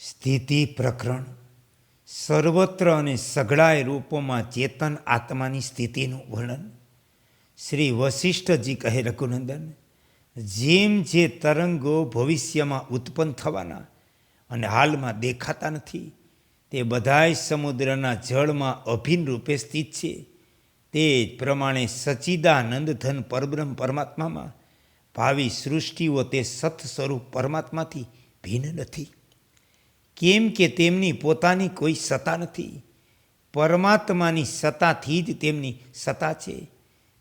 સ્થિતિ પ્રકરણ. સર્વત્ર અને સઘળાય રૂપોમાં ચેતન આત્માની સ્થિતિનું વર્ણન. શ્રી વશિષ્ઠજી કહે રઘુનંદન, જેમ જે તરંગો ભવિષ્યમાં ઉત્પન્ન થવાના અને હાલમાં દેખાતા નથી, તે બધાય સમુદ્રના જળમાં અભિન્ન રૂપે સ્થિત છે. તે જ પ્રમાણે સચિદાનંદ ધન પરબ્રહ્મ પરમાત્મામાં, ભાવિ સૃષ્ટિઓ તે સત સ્વરૂપ પરમાત્માથી ભિન્ન નથી. કેમ કે તેમની પોતાની કોઈ સત્તા નથી? પરમાત્માની સત્તાથી જ તેમની સત્તા છે.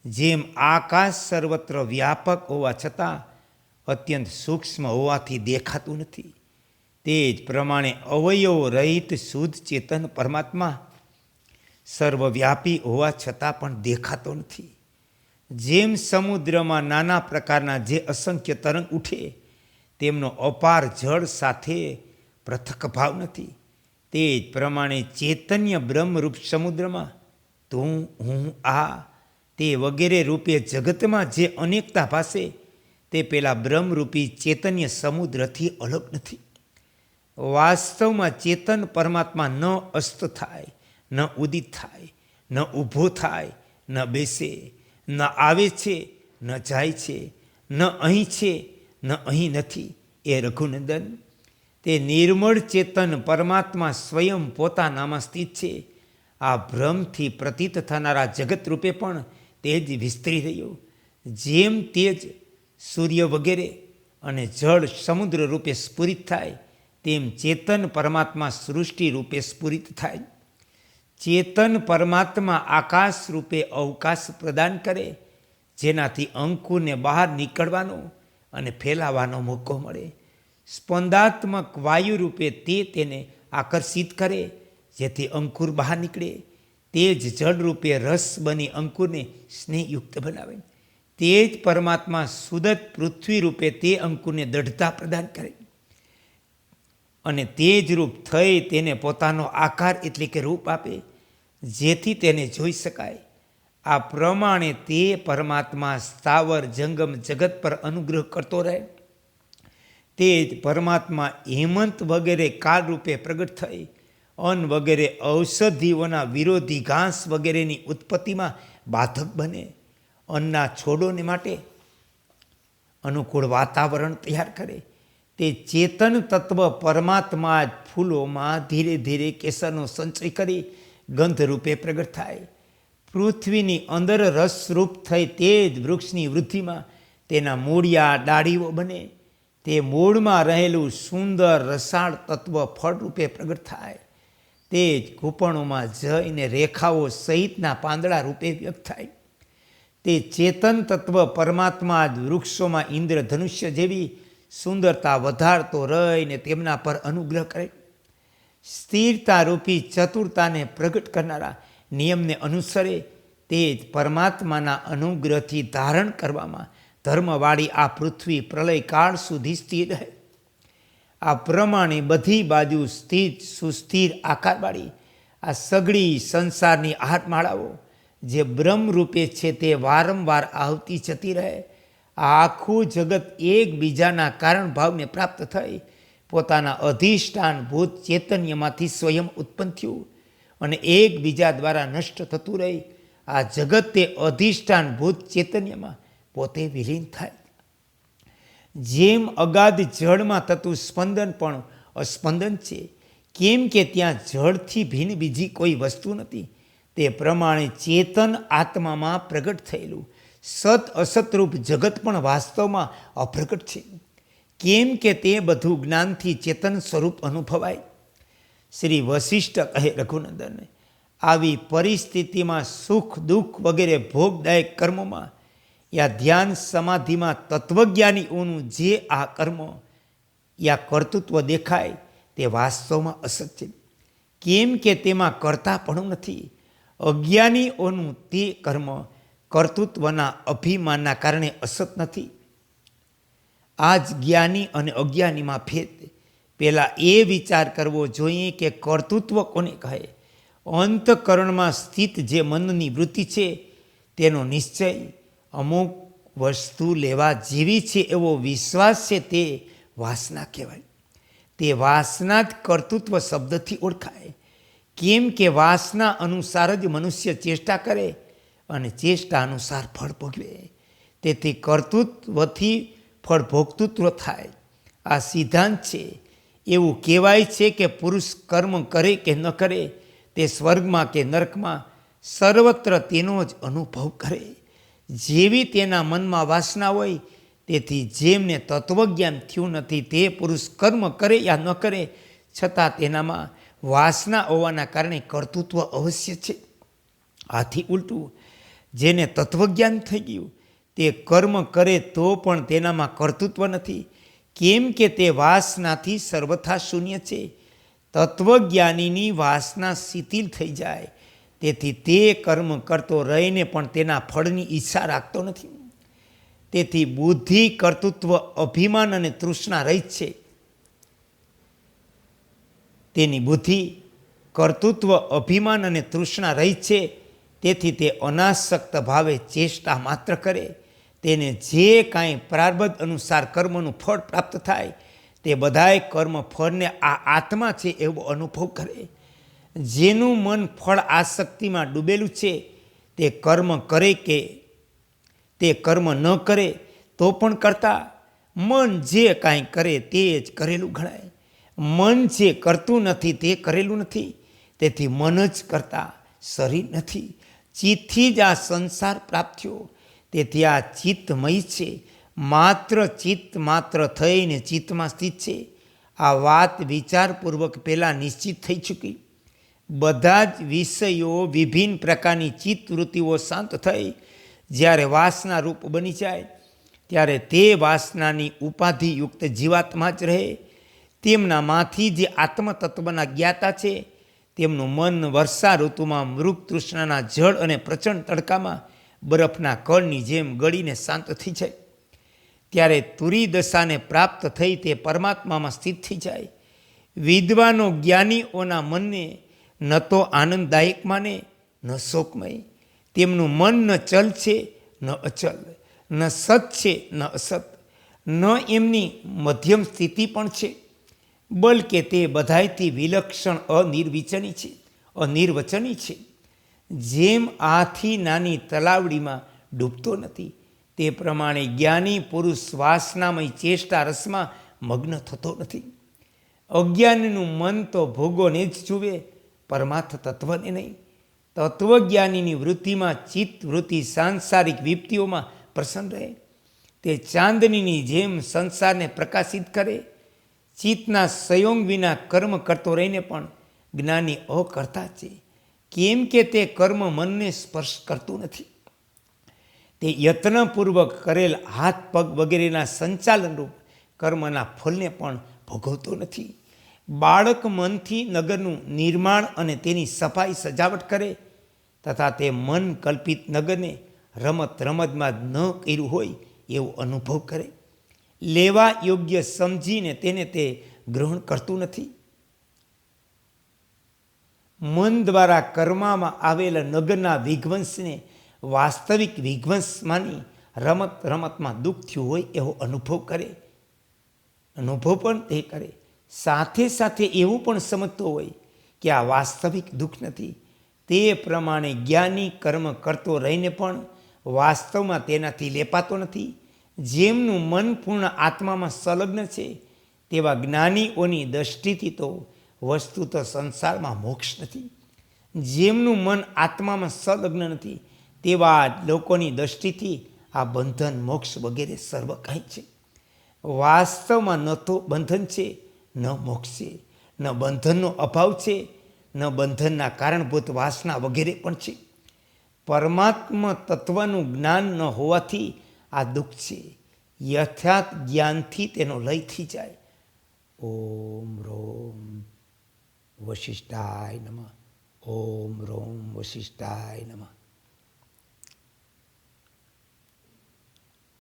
જેમ આકાશ સર્વત્ર વ્યાપક હોવા છતાં અત્યંત સૂક્ષ્મ હોવાથી દેખાતું નથી. તે જ પ્રમાણે અવયવો રહિત શુદ્ધ ચેતન પરમાત્મા સર્વવ્યાપી હોવા છતાં પણ દેખાતો નથી. જેમ સમુદ્રમાં નાના પ્રકારના જે અસંખ્ય તરંગ ઉઠે, તેમનો અપાર જળ સાથે પૃથક ભાવ નથી. તે જ પ્રમાણે ચૈતન્ય બ્રહ્મરૂપ સમુદ્રમાં તું, હું, આ, તે વગેરે રૂપે જગતમાં જે અનેકતા ભાસે તે પેલા બ્રહ્મરૂપી ચેતન્ય સમુદ્રથી અલગ નથી. વાસ્તવમાં ચેતન પરમાત્મા ન અસ્ત થાય, ન ઉદિત થાય, ન ઊભો થાય, ન બેસે, ન આવે છે, ન જાય છે, ન અહીં છે, ન અહીં નથી. એ રઘુનંદન તે નિર્મળ ચેતન પરમાત્મા સ્વયં પોતાનામાં સ્થિત છે. આ ભ્રમથી પ્રતીત થનારા જગત રૂપે પણ તે જ વિસ્તરી રહ્યો. જેમ તેજ સૂર્ય વગેરે અને જળ સમુદ્ર રૂપે સ્ફુરિત થાય, તેમ ચેતન પરમાત્મા સૃષ્ટિ રૂપે સ્ફુરિત થાય. ચેતન પરમાત્મા આકાશ રૂપે અવકાશ પ્રદાન કરે, જેનાથી અંકુરને બહાર નીકળવાનો અને ફેલાવાનો મોકો મળે. સ્પંદાત્મક વાયુ રૂપે તે તેને આકર્ષિત કરે, જેથી અંકુર બહાર નીકળે. તે જ જળ રૂપે રસ બની અંકુરને સ્નેહયુક્ત બનાવે. તે જ પરમાત્મા સુદત પૃથ્વી રૂપે તે અંકુરને દઢતા પ્રદાન કરે. અને તે જ રૂપ થઈ તેને પોતાનો આકાર એટલે કે રૂપ આપે, જેથી તેને જોઈ શકાય. આ પ્રમાણે તે પરમાત્મા સ્થાવર જંગમ જગત પર અનુગ્રહ કરતો રહે. તે જ પરમાત્મા હેમંત વગેરે કાળ રૂપે પ્રગટ થઈ. અન્ન વગેરે ઔષધિઓના વિરોધી ઘાસ વગેરેની ઉત્પત્તિમાં બાધક બને. અન્નના છોડોને માટે અનુકૂળ વાતાવરણ તૈયાર કરે. તે ચેતન તત્વ પરમાત્મા જ ફૂલોમાં ધીરે ધીરે કેસરનો સંચય કરી ગંધ રૂપે પ્રગટ થાય. પૃથ્વીની અંદર રસરૂપ થઈ તે જ વૃક્ષની વૃદ્ધિમાં તેના મૂળિયા ડાળીઓ બને. તે મૂળમાં રહેલું સુંદર રસાળ તત્વ ફળરૂપે પ્રગટ થાય. તે જ કૂપણોમાં જઈને રેખાઓ સહિતના પાંદડા રૂપે વ્યક્ત થાય. તે ચેતન તત્વ પરમાત્મા જ વૃક્ષોમાં ઇન્દ્રધનુષ્ય જેવી સુંદરતા વધારતો રહીને તેમના પર અનુગ્રહ કરે. સ્થિરતા રૂપી ચતુરતાને પ્રગટ કરનારા નિયમને અનુસરે તે જ પરમાત્માના અનુગ્રહથી ધારણ કરવામાં ધર્મવાળી આ પૃથ્વી પ્રલયકાળ સુધી સ્થિર રહે આ પ્રમાણે બધી બાજુ સ્થિત, સુસ્થિર આકારવાળી, આ સગળી સંસારની હાથમાળાઓ જે બ્રહ્મરૂપે છે તે વારંવાર આવતી જતી રહે. આ આખું જગત એકબીજાના કારણ ભાવને પ્રાપ્ત થઈ. પોતાના અધિષ્ઠાન ભૂત ચૈતન્યમાંથી સ્વયં ઉત્પન્ન થયું અને એકબીજા દ્વારા નષ્ટ થતું રહી. આ જગત તે અધિષ્ઠાન ભૂત ચૈતન્યમાં પોતે વિલીન થાય. જેમ અગાધ જળમાં થતું સ્પંદન પણ અસ્પંદન છે. કેમ કે ત્યાં જળથી ભિન્ન બીજી કોઈ વસ્તુ નથી. તે પ્રમાણે ચેતન આત્મામાં પ્રગટ થયેલું. સત અસતરૂપ જગત પણ વાસ્તવમાં અપ્રગટ છે. કેમ કે તે બધું જ્ઞાનથી ચેતન સ્વરૂપ અનુભવાય. શ્રી વશિષ્ઠ કહે રઘુનંદન, આવી પરિસ્થિતિમાં સુખ દુઃખ વગેરે ભોગદાયક કર્મોમાં યા ધ્યાન સમાધિમાં તત્વજ્ઞાનીઓનું જે આ કર્મ યા કર્તૃત્વ દેખાય તે વાસ્તવમાં અસત છે. કેમ કે તેમાં કરતાપણું નથી. અજ્ઞાનીઓનું તે કર્મ કર્તૃત્વના અભિમાનના કારણે અસત નથી. આ જ જ્ઞાની અને અજ્ઞાનીમાં ભેદ. પહેલાં એ વિચાર કરવો જોઈએ કે કર્તૃત્વ કોને કહે? અંતકરણમાં સ્થિત જે મનની વૃત્તિ છે તેનો નિશ્ચય અમુક વસ્તુ લેવા જેવી છે એવો વિશ્વાસ છે તે વાસના કહેવાય. તે વાસના જ કર્તૃત્વ શબ્દથી ઓળખાય. કેમ કે વાસના અનુસાર જ મનુષ્ય ચેષ્ટા કરે અને ચેષ્ટા અનુસાર ફળ ભોગવે. તેથી કર્તૃત્વથી ફળ ભોગતૃત્વ થાય. આ સિદ્ધાંત છે. એવું કહેવાય છે કે પુરુષ કર્મ કરે કે ન કરે તે સ્વર્ગમાં કે નરકમાં સર્વત્ર તેનો જ અનુભવ કરે. જેવી તેના મનમાં વાસના હોય, તેથી જેમને તત્વજ્ઞાન થયું નથી, તે પુરુષ કર્મ કરે યા ન કરે, છતાં તેનામાં વાસના હોવાના કારણે કર્તૃત્વ અવશ્ય છે. આથી ઉલટું, જેને તત્વજ્ઞાન થઈ ગયું, તે કર્મ કરે તો પણ તેનામાં કર્તૃત્વ નથી. કેમ કે તે વાસનાથી સર્વથા શૂન્ય છે. તત્વજ્ઞાનીની વાસના શિથિલ થઈ જાય. તેથી તે કર્મ કરતો રહીને પણ તેના ફળની ઈચ્છા રાખતો નથી. તેથી બુદ્ધિ, કર્તૃત્વ, અભિમાન અને તૃષ્ણા રહિત છે. તેની બુદ્ધિ, કર્તૃત્વ, અભિમાન અને તૃષ્ણા રહિત છે. તેથી તે અનાસક્ત ભાવે ચેષ્ટા માત્ર કરે. તેને જે કાંઈ પ્રારબ્ધ અનુસાર કર્મનું ફળ પ્રાપ્ત થાય, તે બધાય કર્મ ફળને આ આત્મા છે એવો અનુભવ કરે. જેનું મન ફળ આસક્તિમાં ડૂબેલું છે, તે કર્મ કરે કે? તે કર્મ ન કરે તો પણ કરતા? મન જે કાંઈ કરે તે જ કરેલું ગણાય. મન જે કરતું નથી તે કરેલું નથી. તેથી મન જ કરતા શરીર નથી. ચિત્તથી જ આ સંસાર પ્રાપ્ત થયો તેથી આ ચિત્તમય છે. માત્ર ચિત્ત માત્ર થઈને ચિત્તમાં સ્થિત છે. આ વાત વિચારપૂર્વક પહેલાં નિશ્ચિત થઈ ચૂકી. બધા જ વિષયો વિભિન્ન પ્રકારની ચિત્તવૃત્તિઓ શાંત થઈ. જ્યારે વાસના રૂપ બની જાય, ત્યારે તે વાસનાની ઉપાધિયુક્ત જીવાત્મા જ રહે. તેમનામાંથી જે આત્મતત્વના જ્ઞાતા છે, તેમનું મન વર્ષા ઋતુમાં મૃગ તૃષ્ણાના જળ અને પ્રચંડ તડકામાં બરફના કળની જેમ ગળીને શાંત થઈ જાય. ત્યારે તુરી દશાને પ્રાપ્ત થઈ તે પરમાત્મામાં સ્થિત થઈ જાય. વિદ્વાનો જ્ઞાનીઓના મનને ન તો આનંદદાયક માને, ન શોકમય. તેમનું મન ન ચલ છે, ન અચલ. ન સત છે, ન અસત. ન એમની મધ્યમ સ્થિતિ પણ છે. બલકે તે બધાયથી વિલક્ષણ અનિર્વિચની છે, અનિર્વચની છે. જેમ આથી નાની તલાવડીમાં ડૂબતો નથી, તે પ્રમાણે જ્ઞાની પુરુષ વાસનામય ચેષ્ટા રસમાં મગ્ન થતો નથી. અજ્ઞાનનું મન તો ભોગોને જ જુએ પરમાર્થ તત્વને નહીં તત્વજ્ઞાનીની વૃત્તિમાં ચિત્ત, વૃત્તિ, સાંસારિક વિપત્તિઓમાં પ્રસન્ન રહે. તે ચાંદનીની જેમ સંસારને પ્રકાશિત કરે. ચિત્તના સંયોગ વિના કર્મ કરતો રહીને પણ જ્ઞાની અકર્તા છે. કેમ કે તે કર્મ મનને સ્પર્શ કરતું નથી. તે યત્નપૂર્વક કરેલ હાથ, પગ વગેરેના સંચાલનરૂપ કર્મના ફલને પણ ભોગવતો નથી. બાળક મનથી નગરનું નિર્માણ અને તેની સફાઈ સજાવટ કરે તથા તે મન કલ્પિત નગરને રમત રમતમાં ન કર્યું હોય એવો અનુભવ કરે. લેવા યોગ્ય સમજીને તેને તે ગ્રહણ કરતું નથી. મન દ્વારા કરવામાં આવેલા નગરના વિધ્વંસને વાસ્તવિક વિધ્વંસ માની રમત રમતમાં દુઃખ થયું હોય એવો અનુભવ કરે. અનુભવ પણ તે કરે. સાથે સાથે એવું પણ સમજતો હોય કે આ વાસ્તવિક દુઃખ નથી. તે પ્રમાણે જ્ઞાની કર્મ કરતો રહીને પણ વાસ્તવમાં તેનાથી લેપાતો નથી. જેમનું મન પૂર્ણ આત્મામાં સંલગ્ન છે, તેવા જ્ઞાનીઓની દ્રષ્ટિથી તો વસ્તુ તો સંસારમાં મોક્ષ નથી. જેમનું મન આત્મામાં સંલગ્ન નથી, તેવા લોકોની દ્રષ્ટિથી આ બંધન, મોક્ષ વગેરે સર્વ કાંઈ છે. વાસ્તવમાં ન તો બંધન છે ન મોક્ષ, ન બંધનનો અભાવ છે, ન બંધનના કારણભૂત વાસના વગેરે પણ છે. પરમાત્મા તત્વનું જ્ઞાન ન હોવાથી આ દુઃખ છે. યથાર્થ જ્ઞાનથી તેનો લય થઈ જાય. ઓમ રોમ વશિષ્ઠાય નમઃ. ઓમ રોમ વશિષ્ઠાય નમઃ.